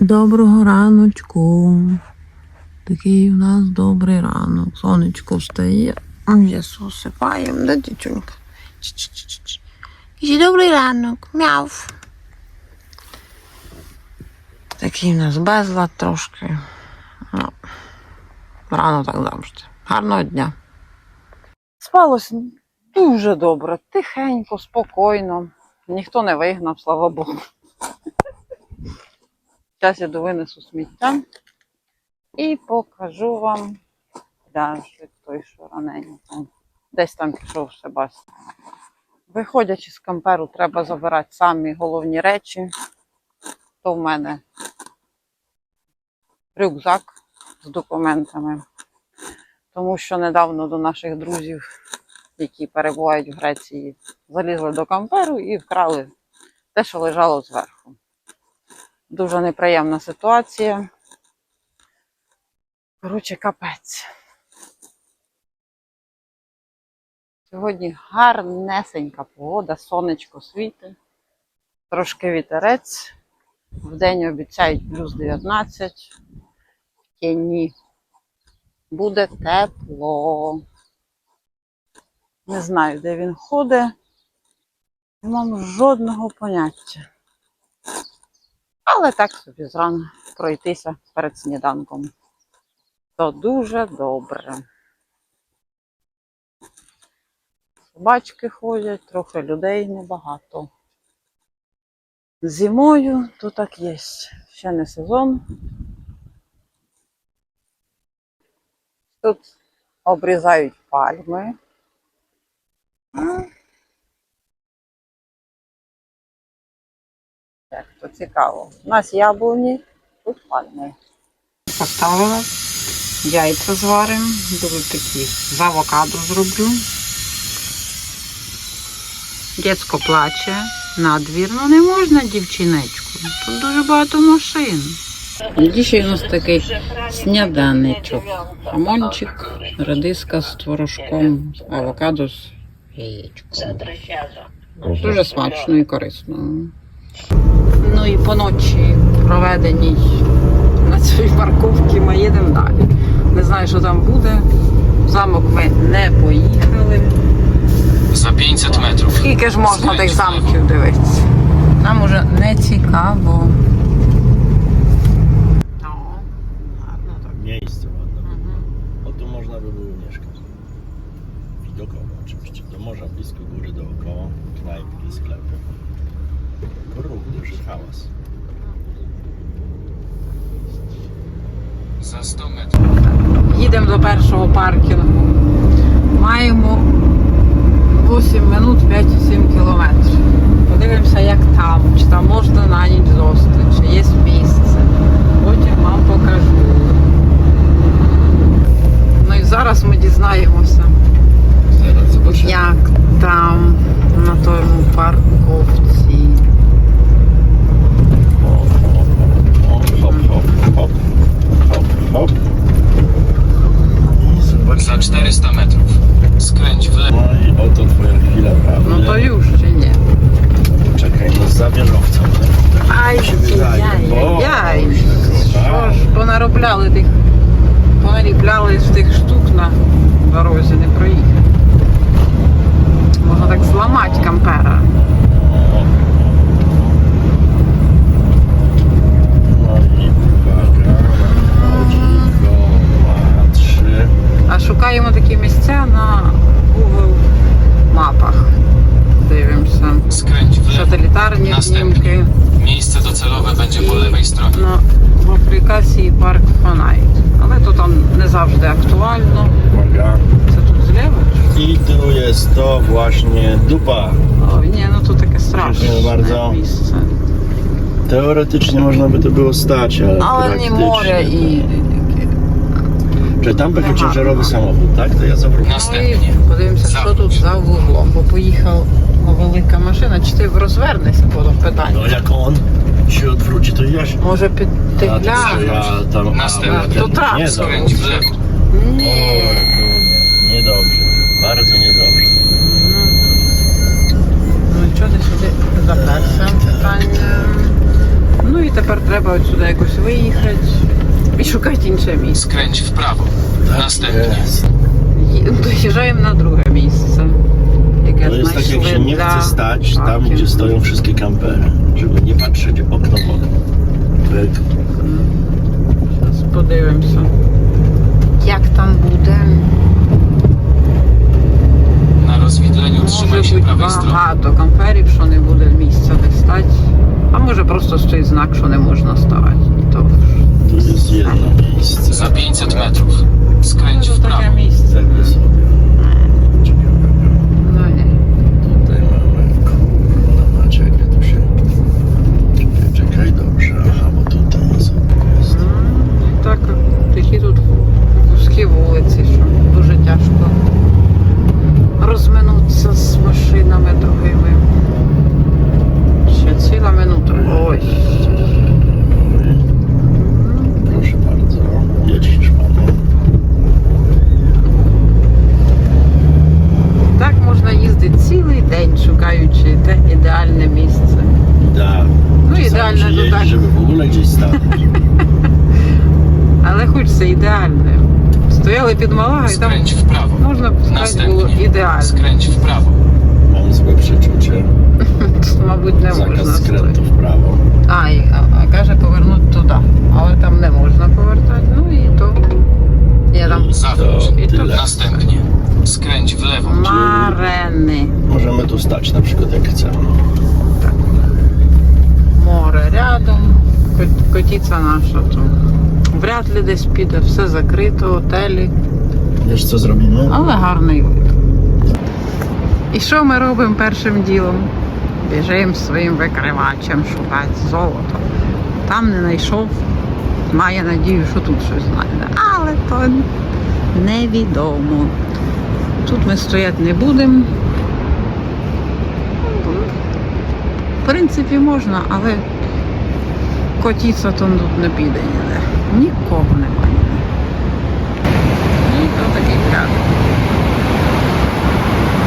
Доброго раночку. Такий у нас добрий ранок. Сонечко встає. М'ясо осипаємо, да, дівчинка? Чи-чи-чи-чи. Добрий ранок. Мяв. Такий у нас безлад трошки. Ну, рано так завжди. Гарного дня. Спалось дуже добре, тихенько, спокійно. Ніхто не вигнав, слава Богу. Зараз я довинесу сміття і покажу вам, де ж той, що раненько. Десь там пішов Себас. Виходячи з камперу, треба забирати самі головні речі. То в мене рюкзак з документами. Тому що недавно до наших друзів, які перебувають в Греції, залізли до камперу і вкрали те, що лежало зверху. Дуже неприємна ситуація. Коротше, капець. Сьогодні гарнесенька погода, сонечко світить, трошки вітерець. Вдень обіцяють плюс 19, в тіні буде тепло. Не знаю, де він ходить. Не мам жодного поняття. Але так собі зрано пройтися перед сніданком. То дуже добре. Собачки ходять, трохи людей небагато. Зимою то так є. Ще не сезон. Тут обрізають пальми. Так, то цікаво. У нас яблуні, тут пальми. Поставила, яйця зваримо, будуть такі з авокадо зроблю. Дєцько плаче, надвір, ну не можна дівчинечку. Тут дуже багато машин. Дійшли у нас такий сніданичок. Хамончик, радиска з творожком, авокадо з яєчком. Дуже смачно і корисно. Ну і по ночі проведеній на цій парковці ми їдемо далі. Не знаю, що там буде. В замок ми не поїхали. За 50 метрів. Скільки ж можна тих замків дивитися? Нам уже не цікаво. Duży hałas. За 100 метрів. Їдемо до першого паркінгу. Маємо 8 минут 5-7 кілометрів. Подивимося, як там, чи там можна на ніч зости, чи є місце. Потім вам покажу. Ну і зараз ми дізнаємося, як там на тому парковці. kierunki. Miejsce docelowe będzie po lewej stronie. No, w aplikacji Park Connect. No, ale to tam nie zawsze aktualno. Uwaga. Co tu zlewać? I tu jest to właśnie dupa. O nie, no to takie straszne Dziękuję bardzo. miejsce. Teoretycznie można by to było stać, ale no, Ale nie praktycznie more i... Czy tam będzie ciężarowy samochód, tak? To ja zawrócę. No i Następnie. podejmę się, co tu za bo pojechał бо поїхала велика машина, чи ти розвернешся було питання. No jak on się odwróci, to ja się... Може під ти A, to że глянеш? ja tam... Następnie. a, To traf, Nie Skręć w zawrócę. lewo. O, Ні. nie, niedobrze. Bardzo niedobrze. Ну, ну і що ти сюди заперся? Питання. Ну і тепер треба отсюди якось виїхати і шукати інше місце. Skręć w prawo. Następnie. Jest. Ї- Доїжджаємо на друге місце. Яке To jest tak, jak знайшли się nie для chce stać tam, паркінгу. gdzie stoją wszystkie kampery. Żeby nie patrzeć okno w okno. Pyk. Зараз подивимося. Як там буде? Na rozwidleniu trzymaj Може się бути prawej strony. багато камперів, що не буде місця де стати. А може просто стоїть знак, що не можна ставати. І то ж. Tu jest jedno miejsce. Za 500 metrów. Skręć Це w таке prawo. місце. Tego sobie. Ciekawego. Шукаючи те ідеальне місце. Tak. żeby w ogóle gdzieś stanąć. Але хочеться ідеальне. Стояли під Малагою, там Skręć w prawo. можна б сказати було Następnie. ідеально. Skręć w prawo. Mam złe przeczucie. Мабуть, не можна Zakaz стояти. skrętu w prawo. А, і, а, а каже повернути туди. Але там не можна повертати. Ну і то. Я там Zawróć. i to Tyle. Następnie. Skręć w lewo. марени. Możemy tu stać na przykład jak chcemy. Море рядом. Кот- наша то. Вряд ли десь піде, все закрито, готелі. Wiesz co zrobimy? Але гарний вид. І що ми робимо першим ділом? Біжимо своїм викривачем шукати золото. Там не знайшов. Має надію, що тут щось знайде. Але то невідомо. Тут ми стояти не будемо. В принципі, можна, але котіться то тут не піде ніде. Нікого немає ніде. І то такий пляж.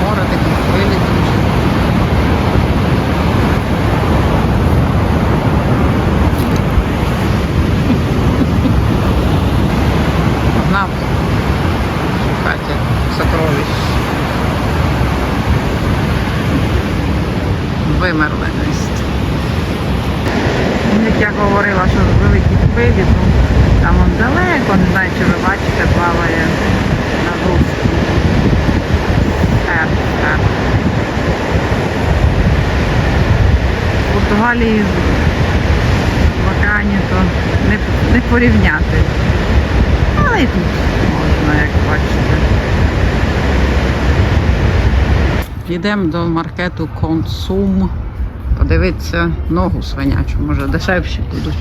Море такі хвилі дуже. Погнав шукати сокровищ. Вимерли десь. Як я говорила, що великі хвилі, то там он далеко, не знаю, чи ви бачите, плаває на так. В Португалії з Вакані то не, не порівняти. Але і тут можна, як бачите. Йдемо до маркету Консум. Подивитися ногу свинячу, може дешевші будуть.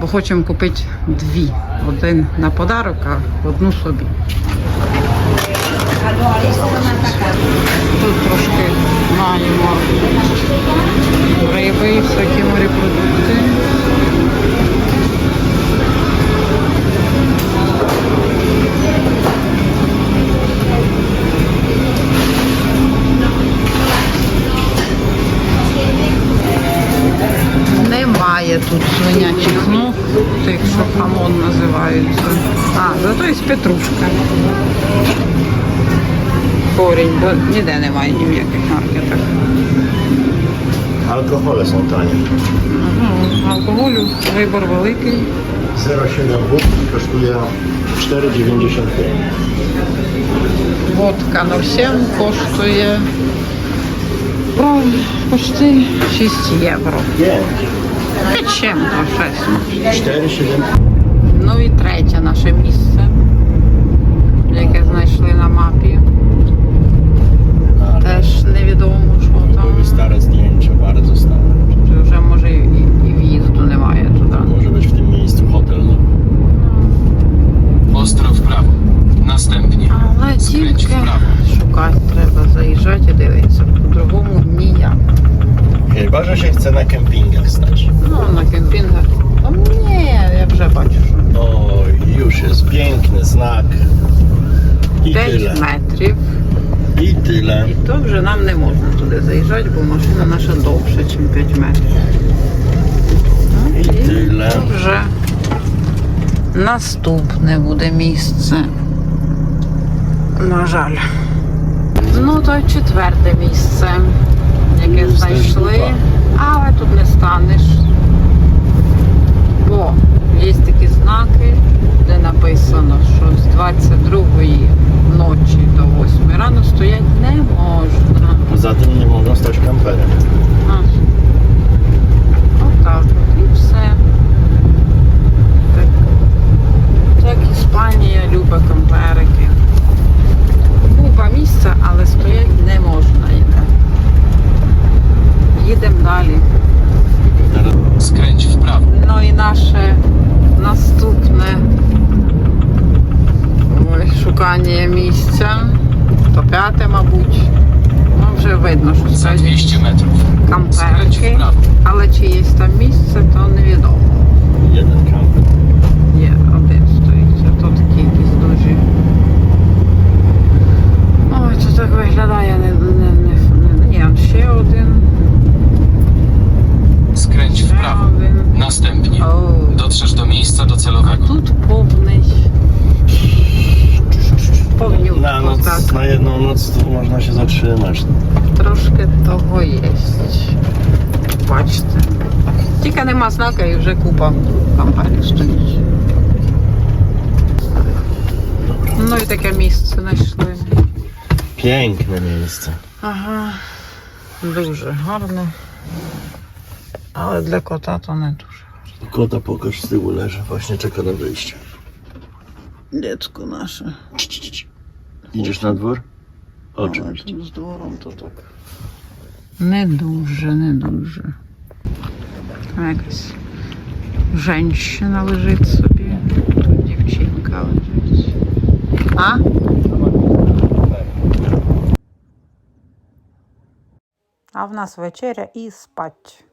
Бо хочемо купити дві. Один на подарок, а одну собі. Тут трошки маємо риби і всякі морепродукти. А, зато є петрушка. Корінь, бо ніде немає ні в яких маркетах. Są tanie. Ну, алкоголю вибор великий. 0,7 wódki kosztuje 4,95. Водка 07 коштує о, почти 6 євро. 5. Чим то 6. 4,7. Ну і третє наше місце, яке знайшли на мапі. Теж невідомо, що Były там. stare zdjęcia, bardzo stare. Чи вже може і, і в'їзду немає туди. Może być w tym miejscu hotel. no. Ostro w prawo. Następnie. Але тільки шукати треба, заїжджати і дивитися. По-другому ніяк. Chyba, że się chce na kempingach stać. Ну, на кемпінгах. Та ні, я вже бачу, що O, już jest piękny znak. I 5 tyle. метрів. I tyle. І то вже нам не можна туди заїжджати, бо машина наша довша, ніж 5 метрів. І тyle. Вже наступне буде місце. На жаль. Ну, то четверте місце, яке Ну, стежка. знайшли, але тут не станеш. Є такі знаки, де написано, що з 22-ї ночі до 8 рано стоять не можна. Poza tym nie mogą stać kampery. А. Отак от і все. Так, так Іспанія любить камперики. Купа місця, але стоять не можна йде. Їдемо далі. Skręć w prawo. Ну і наше наступне ой, шукання місця. То п'яте, мабуть. Ну, вже видно, що Za це 200 metrów. Skręć w камперики. prawo. Але чи є там місце, то невідомо. Jeden kamper. Є один стоїть, а то такі якісь дуже. Ой, це так виглядає не, не, не, не. Ні, ще один. Skręć w Ще prawo. один. Następnie. О, Dotrzesz do miejsca а docelowego. тут повний. Повнюк. Na noc, так. na jedną noc to można się zatrzymać. más nada que że kupa kampania szczęście. No i takie miejsce znaleźliśmy. Piękne miejsce. Aha. Duże, horny. Ale dla kota to nie duże. Kota pokaż z tyłu leży, właśnie czeka na wyjście. Dziecko nasze. Cii, cii, cii. Idziesz na dwór? No, Oczywiście. Z dworą to tak. Nieduże, nieduże. Якась женщина лежить собі. Тут дівчинка лежить. А? А в нас вечеря і спать.